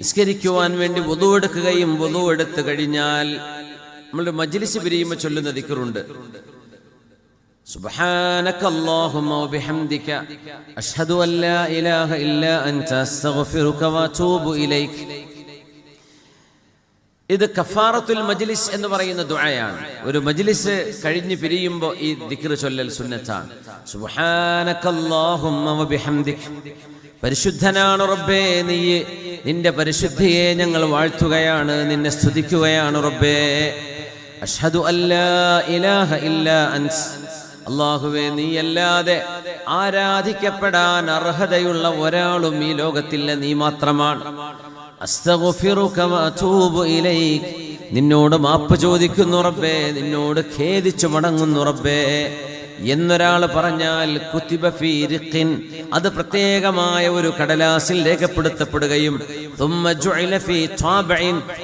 നിസ്കരിക്കുവാൻ വേണ്ടി വധു എടുക്കുകയും വധു എടുത്തു കഴിഞ്ഞാൽ നമ്മൾ മജ്ലിസ് പിരിയുമ്പോൾ ചൊല്ലുന്ന ദിക്കറുണ്ട് سبحانك اللهم وبحمدك أشهد أن لا إله إلا أنت أستغفرك وأتوب إليك ഇത് കഫാറത്തുൽ മജ്ലിസ് എന്ന് പറയുന്ന ദുആയാണ് ഒരു മജ്ലിസ് കഴിഞ്ഞ് പിരിയുമ്പോൾ ഈ ദിക്ർ ചൊല്ലൽ സുന്നത്താണ് സുബ്ഹാനകല്ലാഹുമ്മ വബിഹംദിക് പരിശുദ്ധനാണ് റബ്ബേ നീ നിന്റെ പരിശുദ്ധിയെ ഞങ്ങൾ വാഴ്ത്തുകയാണ് നിന്നെ സ്തുതിക്കുകയാണ് റബ്ബേ. അഷ്ഹദു അല്ലാ ഇലാഹ ഇല്ലാ അൻസ്. അള്ളാഹുവേ നീയല്ലാതെ ആരാധിക്കപ്പെടാൻ അർഹതയുള്ള ഒരാളും ഈ ലോകത്തില്ല നീ മാത്രമാണ്. നിന്നോട് മാപ്പ് ചോദിക്കുന്നു റബ്ബേ നിന്നോട് ഖേദിച്ചു മടങ്ങുന്നു റബ്ബേ. എന്നൊരാൾ പറഞ്ഞാൽ കുത്തിബ ഫീ റിഖിൻ അത് പ്രത്യേകമായ ഒരു കടലാസിൽ രേഖപ്പെടുത്തപ്പെടുകയും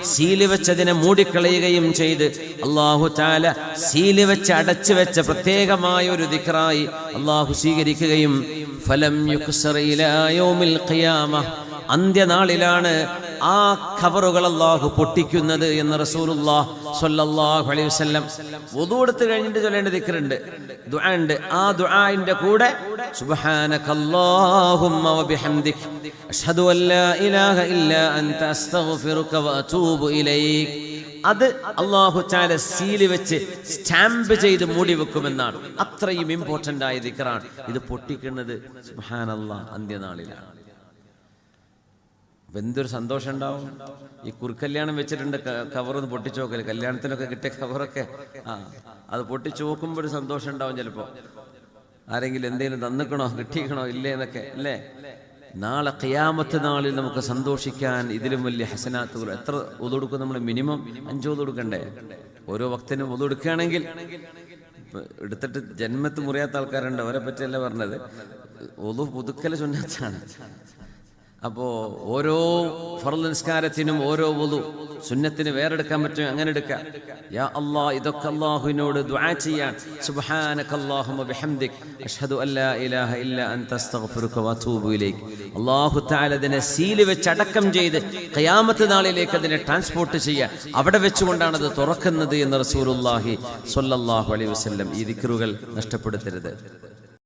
സീൽ വെച്ചതിനെ മൂടിക്കളയുകയും ചെയ്ത് അള്ളാഹു ചാല സീൽ വെച്ച് അടച്ചു വെച്ച പ്രത്യേകമായ ഒരു ദിക്റായി അള്ളാഹു സ്വീകരിക്കുകയും ഫലം അന്ത്യനാളിലാണ് ആ ഖബറുകൾ അള്ളാഹു പൊട്ടിക്കുന്നത് എന്ന് റസൂലുള്ളാഹ് സ്വല്ലല്ലാഹു അലൈഹി എടുത്ത് കഴിഞ്ഞിട്ട് ചൊല്ലേണ്ട ദിക്കറുണ്ട് ദുആണ്ട് ആ ദുആന്റെ കൂടെ വബിഹംദിക്. അൻത അസ്തഗ്ഫിറുക ഇലൈക്. അത് അള്ളാഹു ചാല സീൽ വെച്ച് സ്റ്റാമ്പ് ചെയ്ത് മൂടി വെക്കുമെന്നാണ്. അത്രയും ഇമ്പോർട്ടന്റ് ആയ ദിക്റാണ്. ഇത് പൊട്ടിക്കുന്നത് സുബ്ഹാനല്ലാഹ് അന്ത്യനാളിലാണ്. അപ്പൊ എന്തൊരു സന്തോഷം ഉണ്ടാവും ഈ കുറുക്കല്യാണം വെച്ചിട്ടുണ്ട് കവർ ഒന്ന് പൊട്ടിച്ചു നോക്കൽ കല്യാണത്തിനൊക്കെ കിട്ടിയ കവറൊക്കെ. ആ അത് പൊട്ടിച്ചു നോക്കുമ്പോൾ ഒരു സന്തോഷം ഉണ്ടാവും ചിലപ്പോൾ ആരെങ്കിലും എന്തെങ്കിലും തന്നിക്കണോ കിട്ടിക്കണോ ഇല്ലേ എന്നൊക്കെ അല്ലേ? നാളെ ഖിയാമത്ത് നാളിൽ നമുക്ക് സന്തോഷിക്കാൻ ഇതിലും വലിയ ഹസനാത്തുകൾ. എത്ര ഒതുകൊടുക്കും നമ്മൾ മിനിമം? അഞ്ചു ഒതുകൊടുക്കണ്ടേ ഓരോ ഭക്തനും ഒതുകൊടുക്കുകയാണെങ്കിൽ എടുത്തിട്ട് ജന്മത്ത് മുറിയാത്ത ആൾക്കാരുണ്ട്. അവരെ പറ്റിയല്ല പറഞ്ഞത്. ഒതു പുതുക്കൽ സുന്നത്താണ്. അപ്പോ ഓരോ ഫർനിസ്കാരത്തിനും നിസ്കാരത്തിനും ഓരോ വധു സുന്നത്തിന് വേറെടുക്കാൻ പറ്റും അങ്ങനെ എടുക്കാം. യാ അല്ലാ ഇതൊക്കെ അല്ലാഹുവിനോട് ദുആ ചെയ്യാൻ. സുബ്ഹാനകല്ലാഹുമ്മ ബിഹംദിക്. അഷ്ഹദു അല്ലാ ഇലാഹ ഇല്ല അൻത അസ്തഗ്ഫിറുക വഅതൂബു ഇലൈക്. അല്ലാഹു തആല അതിനെ സീൽ വെച്ച് അടക്കം ചെയ്ത് ഖിയാമത്ത് നാളിലേക്ക് അതിനെ ട്രാൻസ്പോർട്ട് ചെയ്യാൻ. അവിടെ വെച്ചുകൊണ്ടാണ് അത് തുറക്കുന്നത് എന്ന് റസൂലുള്ളാഹി സ്വല്ലല്ലാഹു അലൈഹി വസല്ലം ഈ ദിക്റുകൾ നഷ്ടപ്പെടുത്തരുത്.